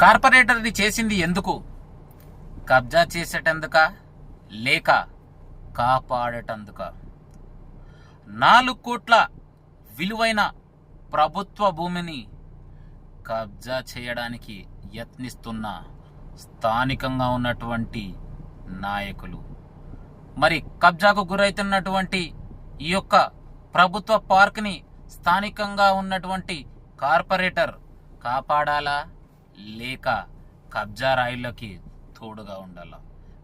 కార్పొరేటర్ది చేసింది ఎందుకు? కబ్జా చేసేటందుక? లేక కాపాడేటందుక? నాలుగు కోట్ల విలువైన ప్రభుత్వ భూమిని కబ్జా చేయడానికి యత్నిస్తున్న స్థానికంగా ఉన్నటువంటి నాయకులు. మరి కబ్జాకు గురైతున్నటువంటి ఈ యొక్క ప్రభుత్వ పార్క్ని స్థానికంగా ఉన్నటువంటి కార్పొరేటర్ కాపాడాలా? లేక కబ్జా రాయిలకి తోడుగా ఉండాలా?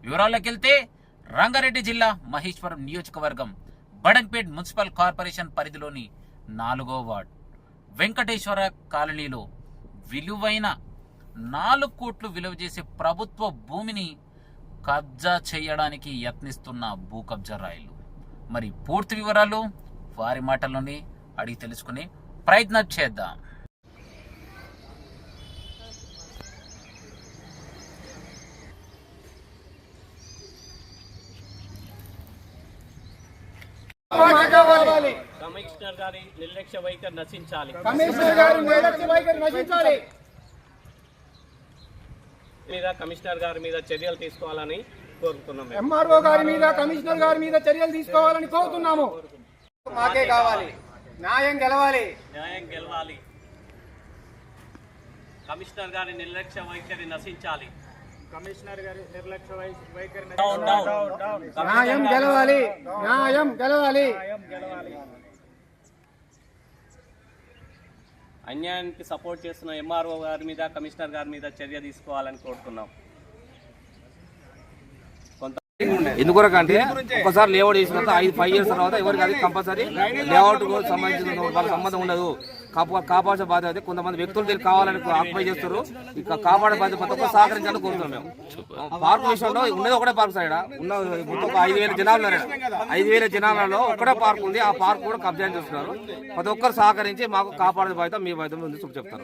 వివరాల్లోకి వెళ్తే రంగారెడ్డి జిల్లా మహేశ్వరం నియోజకవర్గం బడంపేట్ మున్సిపల్ కార్పొరేషన్ పరిధిలోని నాలుగో వార్డ్. వెంకటేశ్వర కాలనీలో విలువైన నాలుగు కోట్లు విలువ చేసే ప్రభుత్వ భూమిని కబ్జా చేయడానికి యత్నిస్తున్న భూ కబ్జా రాయిలు. మరి పూర్తి వివరాలు వారి మాటల్లోనే అడిగి తెలుసుకునే ప్రయత్నం చేద్దాం కావాలి కమిషనర్ గారి నిర్లక్ష్య వైఖరి నశించాలి. కమిషనర్ గారి నిర్లక్ష్య వైఖరి నశించాలి. మీద కమిషనర్ గారి మీద చర్యలు తీసుకోవాలని కోరుతున్నాం మేము. ఎంఆర్ఓ గారి మీద కమిషనర్ గారి మీద చర్యలు తీసుకోవాలని కోరుతున్నాము. మాకే కావాలి. న్యాయం గెలవాలి. న్యాయం గెలవాలి. కమిషనర్ గారి నిర్లక్ష్య వైఖరి నశించాలి. కమిషనర్ గారి నిర్లక్ష్య వైఖరి డౌన్, డౌన్. న్యాయం గెలవాలి. న్యాయం గెలవాలి. అన్యాయానికి సపోర్ట్ చేస్తున్న ఎంఆర్ఓ గారి మీద కమిషనర్ గారి మీద చర్య తీసుకోవాలని కోరుతున్నాం. కొంత ఎందుకొరకు అంటే ఒకసారి లేఅవుట్ చేసిన తర్వాత ఐదు ఫైవ్ ఇయర్స్ తర్వాత ఎవరికి అది కంపల్సరీ లేఅవుట్ సంబంధించిన వాళ్ళకి సంబంధం ఉండదు. కాపా కాపాడాల్సిన బాధ్యత అయితే కొంతమంది వ్యక్తులు దీనికి కావాలని ఆక్యుపై చేస్తారు. ఇక కాపాడే బాధ్యత ప్రతి ఒక్కరు సహకరించాలని కోరుతున్నాం మేము. పార్క్ విషయంలో ఉన్నది ఒకటే పార్క్ సైడ్ ఉన్న మొత్తం ఐదు వేల జనాలు. ఐదు వేల జనాలలో ఒకటే పార్క్ ఉంది. ఆ పార్క్ కూడా కబ్జా చేస్తున్నారు. ప్రతి ఒక్కరు సహకరించి మాకు కాపాడే బాధ్యత మీ బాధ్యత ఉంది చెప్పి చెప్తారు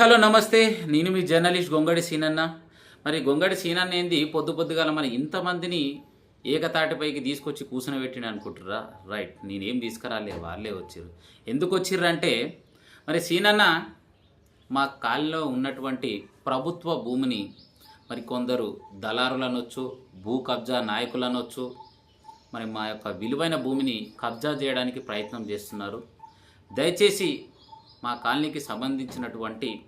హలో నమస్తే. నేను మీ జర్నలిస్ట్ గొంగడి సీనన్న. మరి గొంగడి సీనన్న ఏంది? పొద్దు పొద్దుగాల మన ఇంతమందిని ఏకతాటిపైకి తీసుకొచ్చి కూర్చుని పెట్టిన రైట్ నేనేం తీసుకురాలే వాళ్ళే వచ్చిర్రు. ఎందుకు వచ్చిర్రు అంటే మరి సీనన్న మా కాలిలో ఉన్నటువంటి ప్రభుత్వ భూమిని మరి కొందరు దళారులు అనొచ్చు భూ కబ్జా నాయకులు అనొచ్చు మరి మా యొక్క విలువైన భూమిని కబ్జా చేయడానికి ప్రయత్నం చేస్తున్నారు. దయచేసి మా కాలనీకి సంబంధించినటువంటి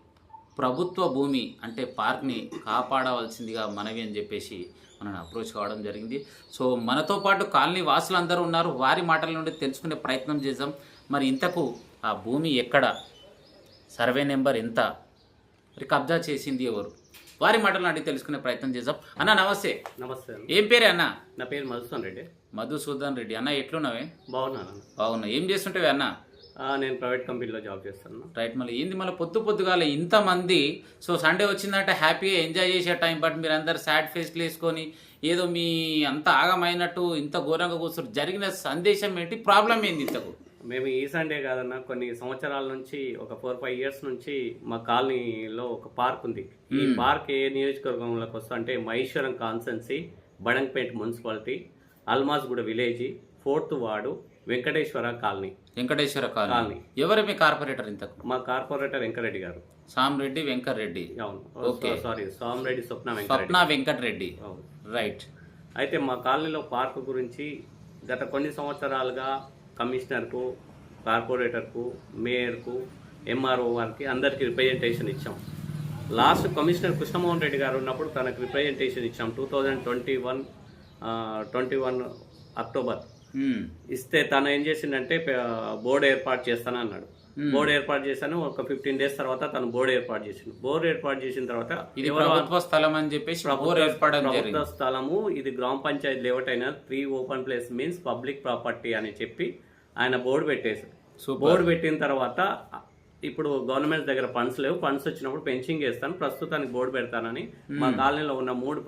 ప్రభుత్వ భూమి అంటే పార్క్ని కాపాడవలసిందిగా మనవి అని చెప్పేసి మనని అప్రోచ్ కావడం జరిగింది. సో మనతో పాటు కాలనీ వాసులు అందరూ ఉన్నారు. వారి మాటల నుండి తెలుసుకునే ప్రయత్నం చేద్దాం. మరి ఇంతకు ఆ భూమి ఎక్కడ? సర్వే నెంబర్ ఎంత? మరి కబ్జా చేసింది ఎవరు? వారి మాటలను అడిగి తెలుసుకునే ప్రయత్నం చేద్దాం. అన్న నమస్తే. నమస్తే. ఏం పేరే అన్న? నా పేరు మధుసూన్ రెడ్డి. మధుసూదన్ రెడ్డి. అన్న ఎట్లున్నావే? బాగున్నాను. బాగున్నా. ఏం చేస్తుంటావే అన్న? నేను ప్రైవేట్ కంపెనీలో జాబ్ చేస్తాను రైట్ మళ్ళీ ఏంది మళ్ళీ పొద్దు పొద్దుగాల ఇంతమంది సో సండే వచ్చిందంటే హ్యాపీగా ఎంజాయ్ చేసే టైం బట్ మీరు అందరు సాడ్ ఫేస్లు వేసుకొని ఏదో మీ అంత ఆగమైనట్టు ఇంత ఘోరంగా కూర్చొని జరిగిన సందేశం ఏంటి? ప్రాబ్లం ఏంది ఇంతకు? మేము ఈ సండే కాదన్న కొన్ని సంవత్సరాల నుంచి ఒక ఫోర్ ఫైవ్ ఇయర్స్ నుంచి మా కాలనీలో ఒక పార్క్ ఉంది. ఈ పార్క్ ఏ నియోజకవర్గంలోకి వస్తా అంటే Maheshwaram constituency Badangpet municipality Almasguda village fourth ward Venkateshwara colony. Venkateshwara colony. ఎవరు మీ కార్పొరేటర్ ఇంతకు? మా కార్పొరేటర్ వెంకరెడ్డి గారు. సామిరెడ్డి వెంకటరెడ్డి. అవును. Okay. Sorry Somareddy Swapna Swapna Venkatareddy. Right. అయితే మా కాలనీలో పార్క్ గురించి గత కొన్ని సంవత్సరాలుగా కమిషనర్కు కార్పొరేటర్కు మేయర్కు ఎంఆర్ఓ వారికి అందరికీ రిప్రజెంటేషన్ ఇచ్చాం. లాస్ట్ కమిషనర్ కృష్ణమోహన్ రెడ్డి గారు ఉన్నప్పుడు తనకు రిప్రజెంటేషన్ ఇచ్చాం. Two thousand twenty one twenty one October ఇస్తే తను ఏం చేసిండంటే ప- బోర్డు ఏర్పాటు చేస్తాను అన్నాడు బోర్డు ఏర్పాటు చేశాను. ఒక ఫిఫ్టీన్ డేస్ తర్వాత తను బోర్డు ఏర్పాటు చేసిండు బోర్డు ఏర్పాటు చేసిన తర్వాత ఇది ప్రభుత్వ స్థలం అని చెప్పేసి ప్రభుత్వ స్థలము ఇది గ్రామ పంచాయతీ లేఅవుట్ అయిన three open place means public property అని చెప్పి ఆయన బోర్డు పెట్టేశారు. సూపర్. బోర్డు పెట్టిన తర్వాత ఇప్పుడు గవర్నమెంట్ దగ్గర ఫండ్స్ లేవు. ఫండ్స్ వచ్చినప్పుడు పెన్షింగ్ వేస్తాను ప్రస్తుతానికి బోర్డు పెడతానని మా కాలనీలో ఉన్న మూడు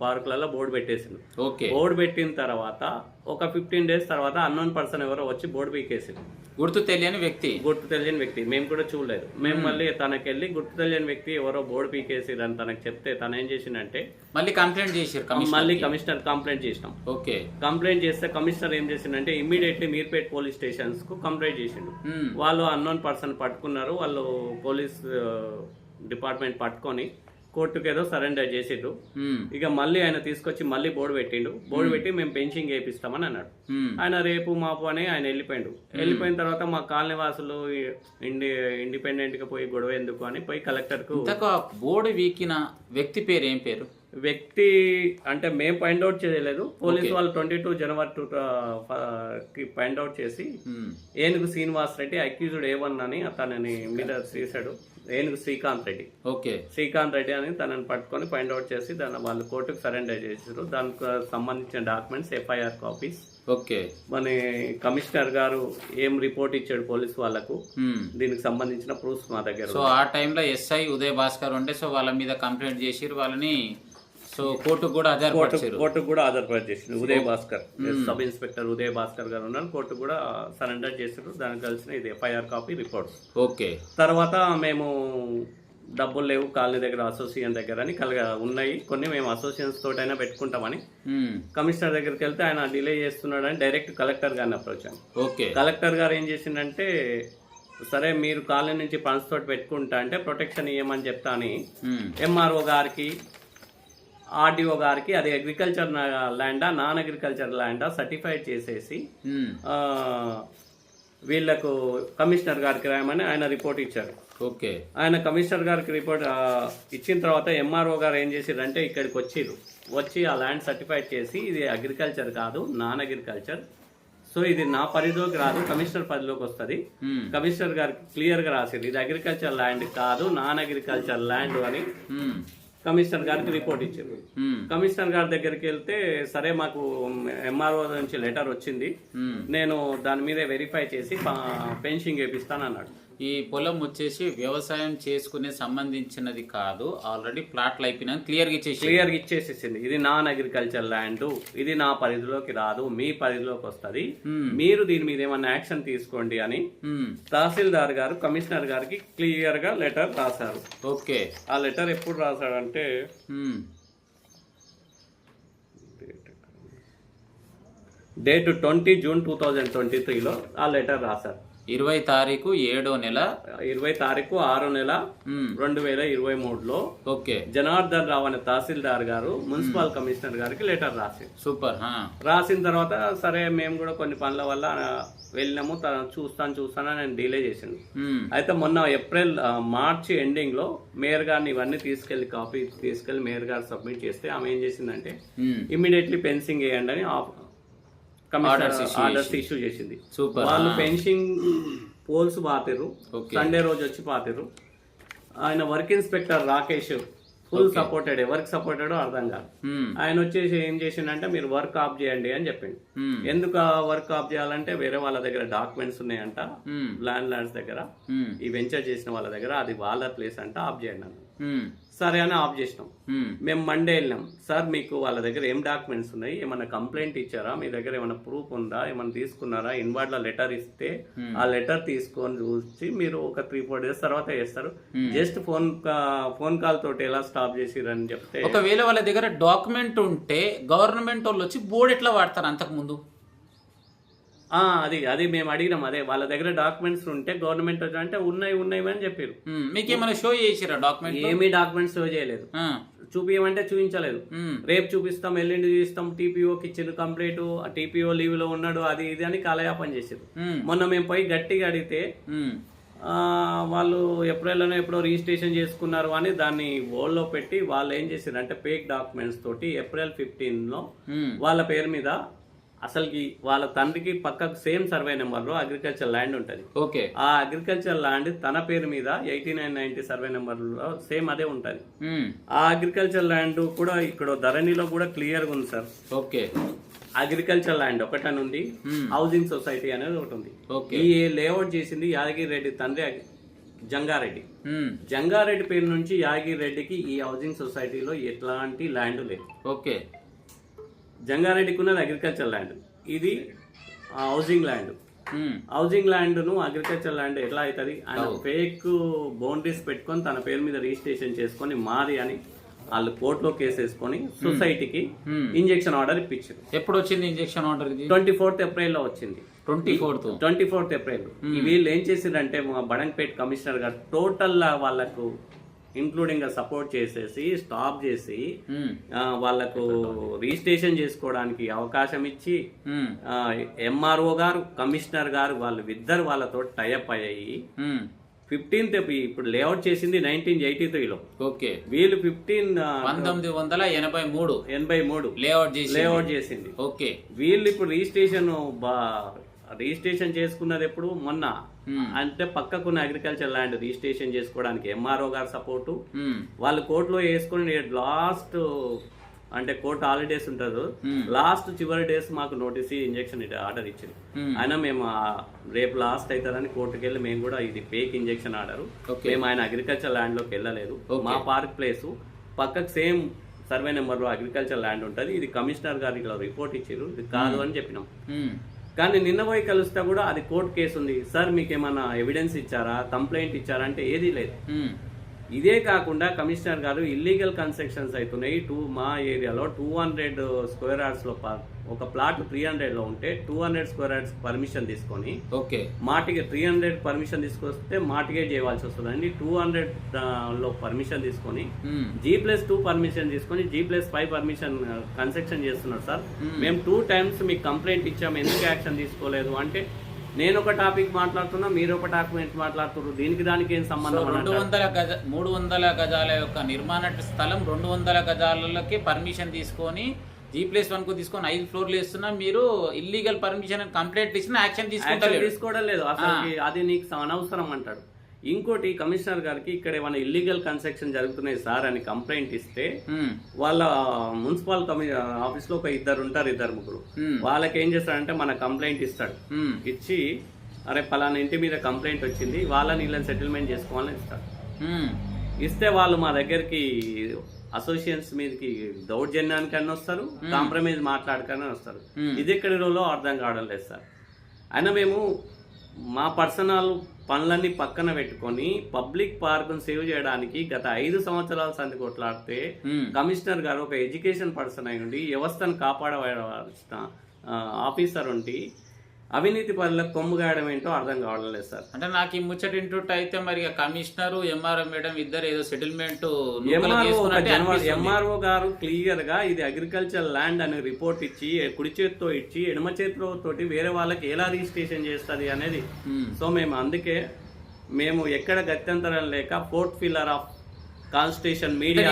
పార్కులలో బోర్డు పెట్టేసిండు. ఓకే. బోర్డు పెట్టిన తర్వాత ఒక ఫిఫ్టీన్ డేస్ తర్వాత అన్నోన్ పర్సన్ ఎవరో వచ్చి బోర్డు పీకేసిండు. గుర్తు తెలియని వ్యక్తి. గుర్తు తెలియని వ్యక్తి. మేము కూడా చూడలేదు. మేము. మళ్ళీ తనకి వెళ్ళి గుర్తు తెలియని వ్యక్తి ఎవరో బోర్డు పీకేసిరు అని తనకు చెప్తే తను ఏం చేసిండంటే మళ్ళీ కంప్లైంట్ చేశారు మళ్ళీ కమిషనర్ కంప్లైంట్ చేసినాం. ఓకే. కంప్లైంట్ చేస్తే కమిషనర్ ఏం చేసిండంటే ఇమ్మీడియట్లీ మీర్పేట్ పోలీస్ స్టేషన్స్కు కంప్లైంట్ చేసిండు. వాళ్ళు అన్నోన్ పర్సన్ పట్టుకున్నారు. వాళ్ళు పోలీస్ డిపార్ట్మెంట్ పట్టుకొని కోర్టుకు ఏదో సరెండర్ చేసిండు. ఇక మళ్ళీ ఆయన తీసుకొచ్చి మళ్ళీ బోర్డు పెట్టిండు. బోర్డు పెట్టి మేము పెన్షన్ వేపిస్తామని అన్నాడు. ఆయన రేపు మాపు అని ఆయన వెళ్ళిపోయిండు. వెళ్ళిపోయిన తర్వాత మా కాలనీ వాసులు ఇండి ఇండిపెండెంట్గా పోయి గొడవ ఎందుకు అని పోయి కలెక్టర్కు బోర్డు వీకిన వ్యక్తి పేరు ఏం పేరు? వ్యక్తి అంటే మేము ఫైండ్ అవుట్ చేయలేదు. పోలీస్ వాళ్ళు ట్వంటీ టూ జనవరి టూ కి ఫైండ్ అవుట్ చేసి Enugu Srinivas Reddy accused A one అని తనని మీద చేశాడు. ఏనుగు శ్రీకాంత్ రెడ్డి. ఓకే. శ్రీకాంత్ రెడ్డి అని తనని పట్టుకొని ఫైండ్ అవుట్ చేసి దాన్ని వాళ్ళు కోర్టుకు సరెండర్ చేశారు దానికి సంబంధించిన డాక్యుమెంట్స్ ఎఫ్ఐఆర్ కాపీస్. ఓకే. మన కమిషనర్ గారు ఏం రిపోర్ట్ ఇచ్చాడు పోలీస్ వాళ్ళకు. దీనికి సంబంధించిన ప్రూఫ్స్ మా దగ్గర సో ఆ టైంలో ఎస్ఐ ఉదయ్ భాస్కర్ ఉంటే సో వాళ్ళ మీద కంప్లైంట్ చేసిరు వాళ్ళని సో కోర్టుకు కూడా కోర్టు హాజరుపరిచారు కోర్టుకు కూడా ఆధారపడి చేసింది ఉదయ్ భాస్కర్. సబ్ ఇన్స్పెక్టర్ ఉదయ్ భాస్కర్ గారు ఉన్నారు. కోర్టు కూడా సరెండర్ చేశారు. దానికి కలిసిన ఇది ఎఫ్ఐఆర్ కాపీ రిపోర్ట్స్ ఓకే. తర్వాత మేము డబ్బులు లేవు కాలనీ దగ్గర అసోసియేషన్ దగ్గర అని కలగ ఉన్నాయి. కొన్ని మేము అసోసియేషన్స్ తోటైనా పెట్టుకుంటామని. కమిషనర్ దగ్గరికి వెళ్తే ఆయన డిలే చేస్తున్నాడని డైరెక్ట్ కలెక్టర్ గారిని అప్రోచ్ ఓకే. కలెక్టర్ గారు ఏం చేసిందంటే సరే మీరు కాలనీ నుంచి ఫండ్స్ తోటి పెట్టుకుంటా అంటే ప్రొటెక్షన్ ఇవ్వమని చెప్తా అని ఎంఆర్ఓ గారికి ఆర్డీఓ గారికి అది అగ్రికల్చర్ ల్యాండా నాన్ అగ్రికల్చర్ ల్యాండా సర్టిఫైడ్ చేసేసి ఆ, వీళ్ళకు కమిషనర్ గారికి రాయమని ఆయన రిపోర్ట్ ఇచ్చారు. ఓకే. ఆయన కమిషనర్ గారికి రిపోర్ట్ ఇచ్చిన తర్వాత ఎంఆర్ఓ గారు ఏం చేసిరంటే ఇక్కడికి వచ్చిర్రు. వచ్చి ఆ ల్యాండ్ సర్టిఫైడ్ చేసి ఇది అగ్రికల్చర్ కాదు నాన్ అగ్రికల్చర్ సో ఇది నా పరిధిలోకి రాదు కమిషనర్ పరిధిలోకి వస్తుంది. కమిషనర్ గారికి క్లియర్గా రాసింది ఇది అగ్రికల్చర్ ల్యాండ్ కాదు నాన్ అగ్రికల్చర్ ల్యాండ్ అని. ఉమ్, కమిషనర్ గారికి రిపోర్ట్ ఇచ్చారు ఉమ్, కమిషనర్ గారి దగ్గరికి వెళ్తే సరే మాకు ఎంఆర్ఓ నుంచి లెటర్ వచ్చింది. నేను దాని మీద వెరిఫై చేసి పెన్షన్ వేపిస్తాను అన్నాడు ఈ పొలం వచ్చేసి వ్యవసాయం చేసుకునే సంబంధించినది కాదు. ఆల్రెడీ ప్లాట్లు అయిపోయినా క్లియర్గా ఇచ్చేసి క్లియర్ ఇచ్చేసేసింది ఇది నాన్ అగ్రికల్చర్ ల్యాండ్ ఇది నా పరిధిలోకి రాదు మీ పరిధిలోకి వస్తుంది. Hmm. మీరు దీని మీద ఏమన్నా యాక్షన్ తీసుకోండి అని ఉమ్, తహసీల్దార్ గారు కమిషనర్ గారికి క్లియర్గా లెటర్ రాశారు. ఓకే. ఆ లెటర్ ఎప్పుడు రాశాడంటే date twenty June two thousand twenty త్రీలో ఆ లెటర్ రాశారు. ఇరవై తారీఖు ఏడో నెల. ఇరవై తారీఖు ఆరో నెల రెండు వేల ఇరవై మూడులో ఓకే. జనార్దన్ రావు అనే తహసీల్దార్ గారు మున్సిపల్ కమిషనర్ గారికి లెటర్ రాశారు సూపర్ రాసిన తర్వాత సరే మేము కూడా కొన్ని పనుల వల్ల వెళ్ళినాము తను చూస్తాను చూస్తాను నేను డిలే చేసిండు. అయితే మొన్న ఏప్రిల్ మార్చి ఎండింగ్లో మేయర్ గారిని ఇవన్నీ తీసుకెళ్ళి కాపీ తీసుకెళ్ళి మేయర్ గారు సబ్మిట్ చేస్తే ఆమె ఏం చేసిందంటే ఉమ్, ఇమ్మీడియట్లీ పెన్సింగ్ వేయండి అని ఆర్డర్స్ ఇష్యూ చేసింది. సూపర్ వాళ్ళు పెన్షన్ పోల్స్ పాతిర్రు. సండే రోజు వచ్చి పాతిర్రు. ఆయన work inspector Rakesh full supported ఎవరికి సపోర్టెడ్ అర్థం కాదు. ఉమ్, ఆయన వచ్చేసి ఏం చేసిండంటే మీరు వర్క్ ఆఫ్ చేయండి అని చెప్పిండు. ఉమ్, ఎందుకు వర్క్ ఆఫ్ చేయాలంటే వేరే వాళ్ళ దగ్గర డాక్యుమెంట్స్ ఉన్నాయంట. ల్యాండ్ ల్యాండ్స్ దగ్గర. ఈ వెంచర్ చేసిన వాళ్ళ దగ్గర. అది వాళ్ళ ప్లేస్ అంట ఆఫ్ చేయండి అన్న ఉమ్, సరే అని ఆఫ్ చేసినాం. మేము మండే వెళ్ళినాం. సార్ మీకు వాళ్ళ దగ్గర ఏం డాక్యుమెంట్స్ ఉన్నాయి? ఏమైనా కంప్లైంట్ ఇచ్చారా? మీ దగ్గర ఏమైనా ప్రూఫ్ ఉందా? ఏమైనా తీసుకున్నారా? ఇన్వార్డ్లో లెటర్ ఇస్తే ఆ లెటర్ తీసుకొని చూసి మీరు ఒక త్రీ ఫోర్ డేస్ తర్వాత చేస్తారు. జస్ట్ ఫోన్ ఫోన్ కాల్ తోటి ఎలా స్టాప్ చేసిరని చెప్తే ఒకవేళ వాళ్ళ దగ్గర డాక్యుమెంట్ ఉంటే గవర్నమెంట్ వాళ్ళు వచ్చి బోర్డు ఎట్లా వాడతారు అంతకు ముందు ఆ, అది అది మేము అడిగినాం అదే వాళ్ళ దగ్గర డాక్యుమెంట్స్ ఉంటే గవర్నమెంట్ అంటే ఉన్నాయి ఉన్నాయి అని చెప్పారు ఉమ్, మీకేమైనా షో చేసిరా డాక్యుమెంట్ ఏమీ డాక్యుమెంట్స్ షో చేయలేదు. చూపించమంటే చూపించలేదు. రేపు చూపిస్తాం ఎల్లుండి చూపిస్తాం టీపీఓకి ఇచ్చిన కంప్లీట్ టీపీఓ లీవ్లో ఉన్నాడు అది ఇది అని కాలయాపన చేసారు మొన్న మేము పోయి గట్టిగా అడిగితే వాళ్ళు ఏప్రిల్లోనే ఎప్పుడో రిజిస్ట్రేషన్ చేసుకున్నారు అని దాన్ని ఓల్డ్లో పెట్టి వాళ్ళు ఏం చేశారు అంటే ఫేక్ డాక్యుమెంట్స్ తోటి ఏప్రిల్ ఫిఫ్టీన్లో వాళ్ళ పేరు మీద అసలుకి వాళ్ళ తండ్రికి పక్కకు సేమ్ సర్వే నెంబర్లో అగ్రికల్చర్ ల్యాండ్ ఉంటుంది. ఓకే. ఆ అగ్రికల్చర్ ల్యాండ్ తన పేరు మీద ఎయిటీ నైన్ నైన్టీ సర్వే నెంబర్లో సేమ్ అదే ఉంటుంది. ఆ అగ్రికల్చర్ ల్యాండ్ కూడా ఇక్కడ ధరణిలో కూడా క్లియర్గా ఉంది సార్. ఓకే. అగ్రికల్చర్ ల్యాండ్ ఒకటని ఉంది. హౌసింగ్ సొసైటీ అనేది ఒకటి ఉంది. ఓకే. ఈ లేఅవుట్ చేసింది యాదగిరి రెడ్డి తండ్రి జంగారెడ్డి. జంగారెడ్డి పేరు నుంచి యాదగిరి రెడ్డికి ఈ హౌసింగ్ సొసైటీలో ఎట్లాంటి ల్యాండ్ లేదు. ఓకే. జంగారెడ్డికి ఉన్నది అగ్రికల్చర్ ల్యాండ్ ఇది హౌసింగ్ ల్యాండ్ హౌసింగ్ ల్యాండ్ను అగ్రికల్చర్ ల్యాండ్ ఎట్లా అవుతుంది ఆయన. ఫేక్ బౌండరీస్ పెట్టుకొని తన పేరు మీద రిజిస్ట్రేషన్ చేసుకొని మాది అని వాళ్ళు కోర్టులో కేసు వేసుకొని సొసైటీకి. ఇంజెక్షన్ ఆర్డర్ ఇప్పించారు. ఎప్పుడు వచ్చింది ఇంజెక్షన్ ఆర్డర్ ట్వంటీ ఫోర్త్ ఏప్రిల్లో వచ్చింది. Twenty fourth. Twenty fourth April. వీళ్ళు ఏం చేసిందంటే మా బడంపేట్ కమిషనర్ గారు టోటల్ వాళ్ళకు ఇంక్లూడింగ్ సపోర్ట్ చేసేసి స్టాప్ చేసి వాళ్ళకు రిజిస్ట్రేషన్ చేసుకోవడానికి అవకాశం ఇచ్చి ఎంఆర్ఓ గారు కమిషనర్ గారు వాళ్ళు ఇద్దరు వాళ్ళతో టైఅప్ అయ్యాయి. ఫిఫ్టీన్త్ ఇప్పుడు లేఅవుట్ చేసింది నైన్టీన్ ఎయిటీ త్రీలో ఓకే. వీళ్ళు ఫిఫ్టీన్ పంతొమ్మిది వందల ఎనభై మూడు ఎనభై మూడు. లేఅవుట్ చేసి లేఅవుట్ చేసింది. ఓకే. వీళ్ళు ఇప్పుడు రిజిస్ట్రేషన్ రిజిస్ట్రేషన్ చేసుకున్నది ఎప్పుడు? మొన్న. అంటే పక్కకున్న అగ్రికల్చర్ ల్యాండ్ రిజిస్ట్రేషన్ చేసుకోవడానికి ఎంఆర్ఓ గారు సపోర్టు వాళ్ళు కోర్టులో వేసుకుని లాస్ట్ అంటే కోర్టు హాలిడేస్ Hmm. లాస్ట్ చివరి డేస్ మాకు నోటీస్ ఇంజెక్షన్ ఆర్డర్ ఇచ్చింది. Hmm. అయినా మేము రేపు లాస్ట్ అవుతుందని కోర్టుకి వెళ్ళి మేము కూడా ఇది ఫేక్ ఇంజెక్షన్ ఆర్డర్. మేము ఆయన అగ్రికల్చర్ ల్యాండ్లోకి వెళ్ళలేదు. మా పార్క్ ప్లేస్ పక్కకు సేమ్ సర్వే నెంబర్లో అగ్రికల్చర్ ల్యాండ్ ఉంటుంది. ఇది కమిషనర్ గారు ఇట్లా రిపోర్ట్ ఇచ్చారు ఇది కాదు అని చెప్పినాం. కానీ నిన్న పోయి కలిస్తే కూడా అది కోర్టు కేసు ఉంది. సార్ మీకు ఏమైనా ఎవిడెన్స్ ఇచ్చారా? కంప్లైంట్ ఇచ్చారా? అంటే ఏది లేదు. ఇదే కాకుండా కమిషనర్ గారు ఇల్లీగల్ కన్స్ట్రక్షన్స్ అవుతున్నాయి టూ మా ఏరియాలో టూ హండ్రెడ్ స్క్వేర్ యార్డ్స్లో ప- ఒక ప్లాట్ త్రీ హండ్రెడ్లో ఉంటే two hundred square yards permission తీసుకొని ఓకే. మాటిగే త్రీ హండ్రెడ్ పర్మిషన్ తీసుకొస్తే మాటిగే చేయవలసి వస్తుందండి. టూ హండ్రెడ్లో పర్మిషన్ తీసుకొని జీ ప్లస్ టూ పర్మిషన్ తీసుకొని G plus five permission construction చేస్తున్నారు సార్. మేము టూ టైమ్స్ మీకు కంప్లైంట్ ఇచ్చాము. ఎందుకు యాక్షన్ తీసుకోలేదు అంటే నేను ఒక టాపిక్ మాట్లాడుతున్నా మీరు ఒక డాక్యుమెంట్ మాట్లాడుతున్నారు. దీనికి దానికి ఏం సంబంధం రెండు. వందల గజ మూడు వందల గజాల యొక్క నిర్మాణ స్థలం రెండు వందల గజాలకి పర్మిషన్ తీసుకొని జీ ప్లస్ వన్కు తీసుకొని ఐదు ఫ్లోర్లు వేస్తున్నా మీరు ఇల్లీగల్ పర్మిషన్ కంప్లైంట్ ఇచ్చిన యాక్షన్ తీసుకుంటారు తీసుకోవడం లేదు. అసలు అది నీకు అనవసరం అంటాడు. ఇంకోటి కమిషనర్ గారికి ఇక్కడ ఏమైనా ఇల్లీగల్ కన్స్ట్రక్షన్ జరుగుతున్నాయి సార్ అని కంప్లైంట్ ఇస్తే వాళ్ళ మున్సిపల్ కమి ఆఫీస్లో ఒక ఇద్దరు ఉంటారు ఇద్దరు ముగ్గురు. వాళ్ళకి ఏం చేస్తాడంటే మన కంప్లైంట్ ఇస్తాడు. ఇచ్చి అరే పలానా ఇంటి మీద కంప్లైంట్ వచ్చింది వాళ్ళని వీళ్ళని సెటిల్మెంట్ చేసుకోవాలని ఇస్తాడు. ఇస్తే వాళ్ళు మా దగ్గరికి అసోసియేషన్స్ మీదకి దౌర్జన్యానికి అన్న వస్తారు కాంప్రమైజ్ మాట్లాడకని వస్తారు. ఇది ఎక్కడి రోజులో అర్థం కావడం లేదు సార్. అయినా మేము మా పర్సనల్ పనులన్నీ పక్కన పెట్టుకొని పబ్లిక్ పార్కును సేవ్ చేయడానికి గత ఐదు సంవత్సరాల సంది కొట్లాడితే కమిషనర్ గారు ఒక ఎడ్యుకేషన్ పర్సన్ అయి ఉండి వ్యవస్థను కాపాడవలసిన ఆఫీసర్ ఉండి అవినీతి పనులకు కొమ్ము గాయడం ఏంటో అర్థం కావడం లేదు సార్. అంటే నాకు ఈ ముచ్చట ఇంటుంటే అయితే మరి కమిషనర్ ఎంఆర్ఎం మేడం ఇద్దరు ఏదో సెటిల్మెంట్ ఎంఆర్ఓ గారు క్లియర్గా ఇది అగ్రికల్చర్ ల్యాండ్ అనే రిపోర్ట్ ఇచ్చి కుడి చేతితో ఇచ్చి ఎడమ చేతితో తోటి వేరే వాళ్ళకి ఎలా రిజిస్ట్రేషన్ చేస్తుంది అనేది సో మేము అందుకే మేము ఎక్కడ గత్యంతరం లేక fourth pillar of constitution media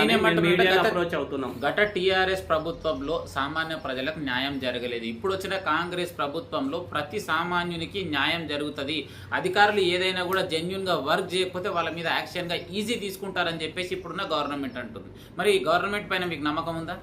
approach అవుతున్నాం. గత టీఆర్ఎస్ ప్రభుత్వంలో సామాన్య ప్రజలకు న్యాయం జరగలేదు. ఇప్పుడు వచ్చిన కాంగ్రెస్ ప్రభుత్వంలో ప్రతి సామాన్యునికి న్యాయం జరుగుతుంది. అధికారులు ఏదైనా కూడా జెన్యున్గా వర్క్ చేయకపోతే వాళ్ళ మీద యాక్షన్గా ఈజీ తీసుకుంటారని చెప్పేసి ఇప్పుడున్న గవర్నమెంట్ అంటుంది. మరి ఈ గవర్నమెంట్ పైన మీకు నమ్మకం ఉందా?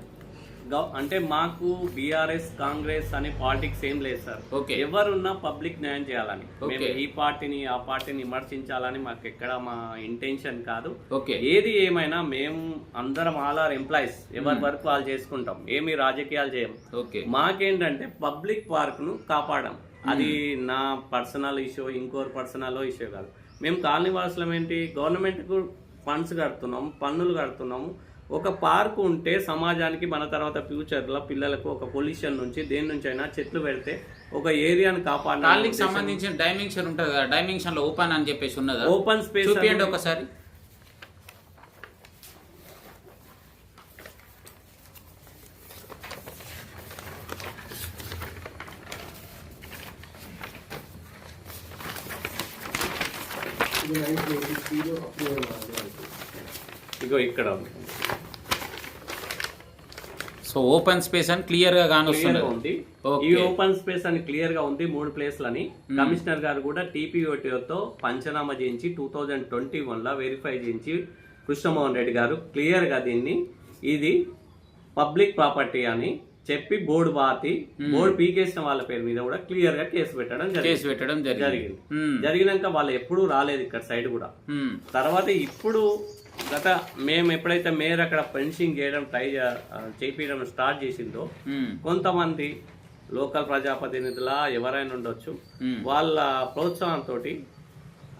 అంటే మాకు బీఆర్ఎస్ కాంగ్రెస్ అనే పాలిటిక్స్ ఏం లేదు సార్. ఎవరున్నా పబ్లిక్ న్యాయం చేయాలని. మేము ఈ పార్టీని ఆ పార్టీని విమర్శించాలని మాకు ఎక్కడ మా ఇంటెన్షన్ కాదు. ఏది ఏమైనా మేము అందరం ఆల్ ఆర్ ఎంప్లాయీస్ ఎవరి వర్క్ వాళ్ళు చేసుకుంటాం. ఏమి రాజకీయాలు చేయం ఓకే. మాకేంటంటే పబ్లిక్ పార్క్ను కాపాడడం అది నా పర్సనల్ ఇష్యూ ఇంకోరు పర్సనల్ ఇష్యూ కాదు. మేము కాలనీ వాసులం ఏంటి? గవర్నమెంట్కు ఫండ్స్ కడుతున్నాము పన్నులు కడుతున్నాము. ఒక పార్క్ ఉంటే సమాజానికి మన తర్వాత ఫ్యూచర్లో పిల్లలకు ఒక పొల్యూషన్ నుంచి దేని నుంచి అయినా చెట్లు పెడితే ఒక ఏరియాను కాపాడాలి సంబంధించిన డైమెన్షన్ ఉంటుంది కదా డైమెన్షన్లో ఓపెన్ అని చెప్పేసి ఉన్నదా? ఓపెన్ స్పేస్ ఒకసారి. ఇగో ఇక్కడ ఉంది. సో ఓపెన్ స్పేస్ అని క్లియర్గా కానొస్తుంది ఉంది. ఈ ఓపెన్ స్పేస్ అని క్లియర్గా ఉంది మూడు ప్లేస్లని. కమిషనర్ గారు కూడా టీపీఓటీతో పంచనామా చేయించి టూ థౌజండ్ ట్వంటీ వన్లో వెరిఫై చేయించి కృష్ణమోహన్ రెడ్డి గారు క్లియర్గా దీన్ని ఇది పబ్లిక్ ప్రాపర్టీ అని చెప్పి బోర్డు బాతి బోర్డు పీకేసిన వాళ్ళ పేరు మీద కూడా క్లియర్గా కేసు పెట్టడం కేసు పెట్టడం జరిగింది. జరిగినాక వాళ్ళు ఎప్పుడూ రాలేదు ఇక్కడ సైడ్ కూడా. తర్వాత ఇప్పుడు గత మేము ఎప్పుడైతే మేయర్ అక్కడ ఫెన్సింగ్ చేయడం ట్రై చేపించడం స్టార్ట్ చేసిందో. కొంతమంది లోకల్ ప్రజాప్రతినిధుల ఎవరైనా ఉండొచ్చు. వాళ్ళ ప్రోత్సాహంతో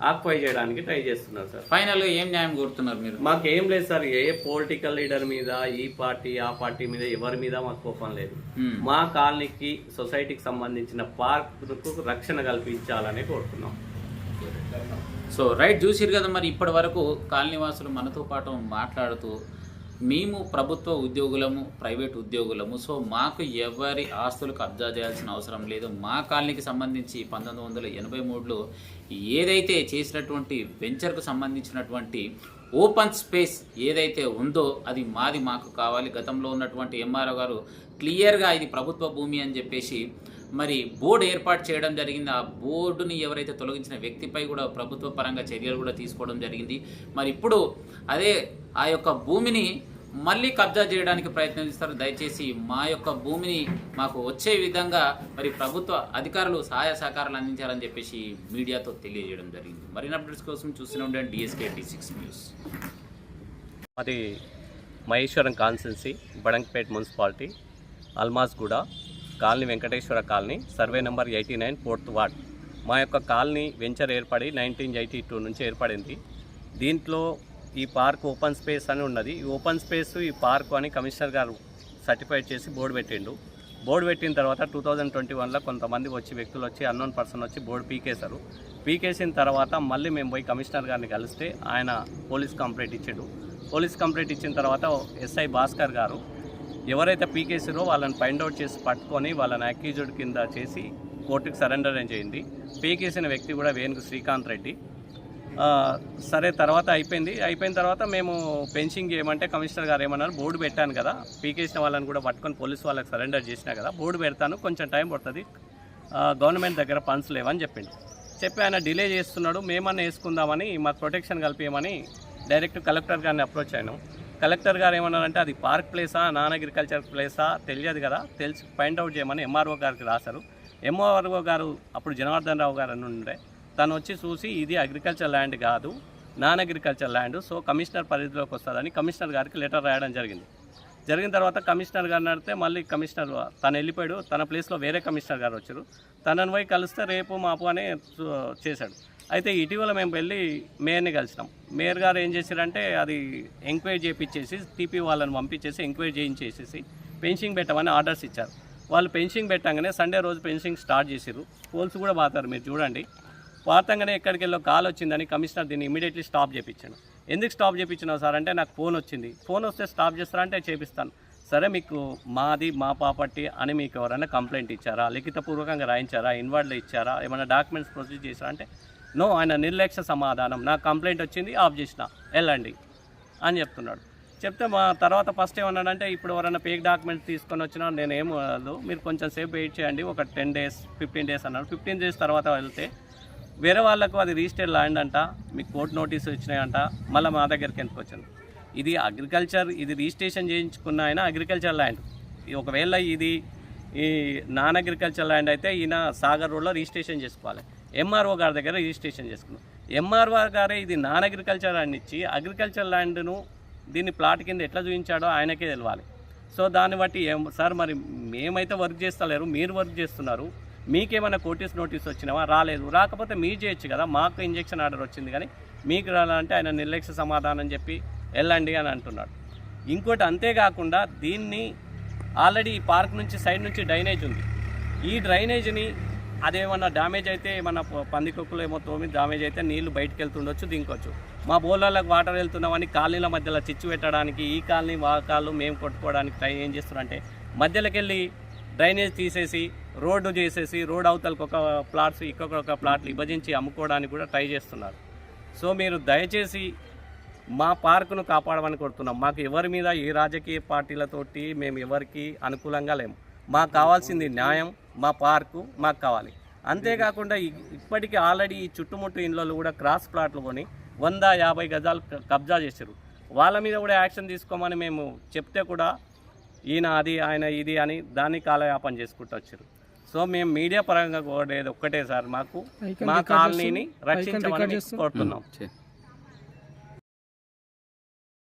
ఆక్వై చేయడానికి ట్రై చేస్తున్నారు సార్ ఫైనల్గా ఏం న్యాయం కోరుతున్నారు మీరు మాకేం లేదు సార్ ఏ పొలిటికల్ లీడర్ మీద ఈ పార్టీ ఆ పార్టీ మీద ఎవరి మీద మాకు కోపం లేదు. మా కాలనీకి సొసైటీకి సంబంధించిన పార్క్ రక్షణ కల్పించాలని కోరుతున్నాం సో రైట్ చూసిరు కదా మరి ఇప్పటి వరకు కాలనీవాసులు మనతో పాటు మాట్లాడుతూ మేము ప్రభుత్వ ఉద్యోగులము ప్రైవేట్ ఉద్యోగులము సో మాకు ఎవరి ఆస్తులు కబ్జా చేయాల్సిన అవసరం లేదు. మా కాలనీకి సంబంధించి పంతొమ్మిది వందల ఎనభై మూడులో ఏదైతే చేసినటువంటి వెంచర్కు సంబంధించినటువంటి ఓపెన్ స్పేస్ ఏదైతే ఉందో అది మాది మాకు కావాలి. గతంలో ఉన్నటువంటి ఎంఆర్ఓ గారు క్లియర్గా ఇది ప్రభుత్వ భూమి అని చెప్పేసి మరి బోర్డు ఏర్పాటు చేయడం జరిగింది. ఆ బోర్డుని ఎవరైతే తొలగించిన వ్యక్తిపై కూడా ప్రభుత్వ పరంగా చర్యలు కూడా తీసుకోవడం జరిగింది. మరి ఇప్పుడు అదే ఆ యొక్క భూమిని మళ్ళీ కబ్జా చేయడానికి ప్రయత్నిస్తారు దయచేసి మా యొక్క భూమిని మాకు వచ్చే విధంగా మరి ప్రభుత్వ అధికారులు సహాయ సహకారాలు అందించాలని చెప్పేసి మీడియాతో తెలియజేయడం జరిగింది. మరిన్ని అప్డేట్స్ కోసం చూస్తూనే ఉండండి డిఎస్కే టీ సిక్స్ న్యూస్. అది Maheshwaram constituency Badangpet municipality Almasguda colony Venkateshwara colony survey number eighty nine fourth ward. మా యొక్క కాలనీ వెంచర్ ఏర్పడి నైన్టీన్ ఎయిటీ టూ నుంచి ఏర్పడింది. దీంట్లో ఈ పార్క్ ఓపెన్ స్పేస్ అని ఉన్నది. ఈ ఓపెన్ స్పేస్ ఈ పార్క్ అని కమిషనర్ గారు సర్టిఫైడ్ చేసి బోర్డు పెట్టిండు. బోర్డు పెట్టిన తర్వాత టూ థౌజండ్ ట్వంటీ వన్లో కొంతమంది వచ్చి వ్యక్తులు వచ్చి అన్నోన్ పర్సన్ వచ్చి బోర్డు పీకేశారు. పీకేసిన తర్వాత మళ్ళీ మేము పోయి కమిషనర్ గారిని కలిస్తే ఆయన పోలీస్ కంప్లైంట్ ఇచ్చాడు. పోలీస్ కంప్లైంట్ ఇచ్చిన తర్వాత ఎస్ఐ భాస్కర్ గారు ఎవరైతే పీకేసారో వాళ్ళని ఫైండ్ అవుట్ చేసి పట్టుకొని వాళ్ళని అక్యూజ్డ్ కింద చేసి కోర్టుకి సరెండర్ చేయింది పీకేసిన వ్యక్తి కూడా వేణుకు శ్రీకాంత్ రెడ్డి. సరే తర్వాత అయిపోయింది. అయిపోయిన తర్వాత మేము పెన్షింగ్ చేయమంటే కమిషనర్ గారు ఏమన్నారు బోర్డు పెట్టాను కదా పీకేసిన వాళ్ళని కూడా పట్టుకొని పోలీసు వాళ్ళకి సరెండర్ చేసినా కదా బోర్డు పెడతాను కొంచెం టైం పడుతుంది గవర్నమెంట్ దగ్గర ఫండ్స్ లేవని చెప్పిండు. చెప్పి ఆయన డిలే చేస్తున్నాడు మేమన్నా వేసుకుందామని మాకు ప్రొటెక్షన్ కలిపేయమని డైరెక్ట్ కలెక్టర్ గారిని అప్రోచ్ అయినాం. కలెక్టర్ గారు ఏమన్నారంటే అది పార్క్ ప్లేసా నాన్ అగ్రికల్చర్ ప్లేసా తెలియదు కదా తెలిసి ఫైండ్ అవుట్ చేయమని ఎంఆర్ఓ గారికి రాశారు. ఎంఆర్ఓ గారు అప్పుడు జనార్దన్ రావు గారు అని ఉండే తను వచ్చి చూసి ఇది అగ్రికల్చర్ ల్యాండ్ కాదు non agriculture land so commissioner పరిధిలోకి వస్తుందని కమిషనర్ గారికి లెటర్ రాయడం జరిగింది. జరిగిన తర్వాత కమిషనర్ గారిని అడిగితే మళ్ళీ కమిషనర్ తను వెళ్ళిపోయాడు తన ప్లేస్లో వేరే కమిషనర్ గారు వచ్చారు. తనని పోయి కలిస్తే రేపు మాపు అని చూ- చేశాడు. అయితే ఇటీవల మేము వెళ్ళి మేయర్ని కలిసినాం. మేయర్ గారు ఏం చేశారంటే అది ఎంక్వైరీ చేయించేసి టీపీ వాళ్ళని పంపించేసి ఎంక్వైరీ చేయించేసేసి పెన్షింగ్ పెట్టమని ఆర్డర్స్ ఇచ్చారు. వాళ్ళు పెన్షింగ్ పెట్టంగానే సండే రోజు పెన్షింగ్ స్టార్ట్ చేసిర్రు. పోల్స్ కూడా పాతారు మీరు చూడండి. వార్తంగానే ఎక్కడికి వెళ్ళో కాల్ వచ్చిందని కమిషనర్ దీన్ని ఇమీడియట్లీ స్టాప్ చేయించాను ఎందుకు స్టాప్ చేయించినావు సార్? అంటే నాకు ఫోన్ వచ్చింది. ఫోన్ వస్తే స్టాప్ చేస్తారంటే చేపిస్తాను. సరే మీకు మాది మా ప్రాపర్టీ అని మీకు ఎవరైనా కంప్లైంట్ ఇచ్చారా? లిఖితపూర్వకంగా రాయించారా? ఇన్వార్డ్లో ఇచ్చారా? ఏమైనా డాక్యుమెంట్స్ ప్రొసీజ్ చేశారా? అంటే నో ఆయన నిర్లక్ష్య సమాధానం. నాకు కంప్లైంట్ వచ్చింది ఆఫ్ చేసిన. వెళ్ళండి అని చెప్తున్నాడు. చెప్తే మా తర్వాత ఫస్ట్ ఏమన్నాడంటే ఇప్పుడు ఎవరైనా పేక్ డాక్యుమెంట్స్ తీసుకొని వచ్చినా నేను ఏం వాళ్ళు మీరు కొంచెం సేపు వెయిట్ చేయండి ఒక టెన్ డేస్ ఫిఫ్టీన్ డేస్ అన్నాడు. ఫిఫ్టీన్ డేస్ తర్వాత వెళ్తే వేరే వాళ్ళకు అది రిజిస్టర్ ల్యాండ్ అంట మీకు కోర్టు నోటీసు వచ్చినాయంట మళ్ళీ మా దగ్గరికి ఎందుకు వచ్చింది ఇది అగ్రికల్చర్ ఇది రిజిస్ట్రేషన్ చేయించుకున్న ఆయన అగ్రికల్చర్ ల్యాండ్ ఒకవేళ ఇది ఈ నాన్ అగ్రికల్చర్ ల్యాండ్ అయితే ఈయన సాగర్ రోడ్లో రిజిస్ట్రేషన్ చేసుకోవాలి. ఎంఆర్ఓ గారి దగ్గర రిజిస్ట్రేషన్ చేసుకున్నాం. ఎంఆర్ఓ గారే ఇది నాన్ అగ్రికల్చర్ ల్యాండ్ ఇచ్చి అగ్రికల్చర్ ల్యాండ్ను దీన్ని ప్లాట్ కింద ఎట్లా చూపించాడో ఆయనకే తెలియాలి సో దాన్ని బట్టి ఏం సార్ మరి మేమైతే వర్క్ చేస్తలేరు మీరు వర్క్ చేస్తున్నారు మీకేమైనా కోటీస్ నోటీస్ వచ్చినావా? రాలేదు. రాకపోతే మీరు చేయొచ్చు కదా మాకు ఇంజెక్షన్ ఆర్డర్ వచ్చింది కానీ మీకు రాలంటే ఆయన నిర్లక్ష్య సమాధానం చెప్పి వెళ్ళండి అని అంటున్నాడు. ఇంకోటి అంతేకాకుండా దీన్ని ఆల్రెడీ ఈ పార్క్ నుంచి సైడ్ నుంచి డ్రైనేజ్ ఉంది. ఈ డ్రైనేజ్ని అదేమన్నా డ్యామేజ్ అయితే మన పందికొక్కులు ఏమో తోమి డ్యామేజ్ అయితే నీళ్ళు బయటకు వెళ్తుండొచ్చు దింకొచ్చు మా బోర్లలోకి వాటర్ వెళ్తున్నామని కాలనీల మధ్యలో చిచ్చు పెట్టడానికి ఈ కాలనీ వా కాళ్ళు మేము కొట్టుకోవడానికి ట్రై ఏం చేస్తున్నారంటే మధ్యలోకి వెళ్ళి డ్రైనేజ్ తీసేసి రోడ్డు చేసేసి రోడ్ అవతలకు ఒక ప్లాట్స్ ఇంకొక ప్లాట్లు విభజించి అమ్ముకోవడానికి కూడా ట్రై చేస్తున్నారు. సో మీరు దయచేసి మా పార్కును కాపాడమని కోరుతున్నాం. మాకు ఎవరి మీద ఏ రాజకీయ పార్టీలతోటి మేము ఎవరికి అనుకూలంగా లేము. మాకు కావాల్సింది న్యాయం మా పార్కు మాకు కావాలి. అంతేకాకుండా ఇప్పటికీ ఆల్రెడీ ఈ చుట్టుముట్టు ఇండ్లలో కూడా క్రాస్ ప్లాట్లు కొని వంద యాభై గజాలు కబ్జా చేశారు. వాళ్ళ మీద కూడా యాక్షన్ తీసుకోమని మేము చెప్తే కూడా ఈయన అది ఆయన ఇది అని దాన్ని కాలయాపన చేసుకుంటూ వచ్చారు. సో మేము మీడియా పరంగా కోరేది ఒక్కటే సార్ మాకు మా కాలనీని రక్షించమని కోరుతున్నాం.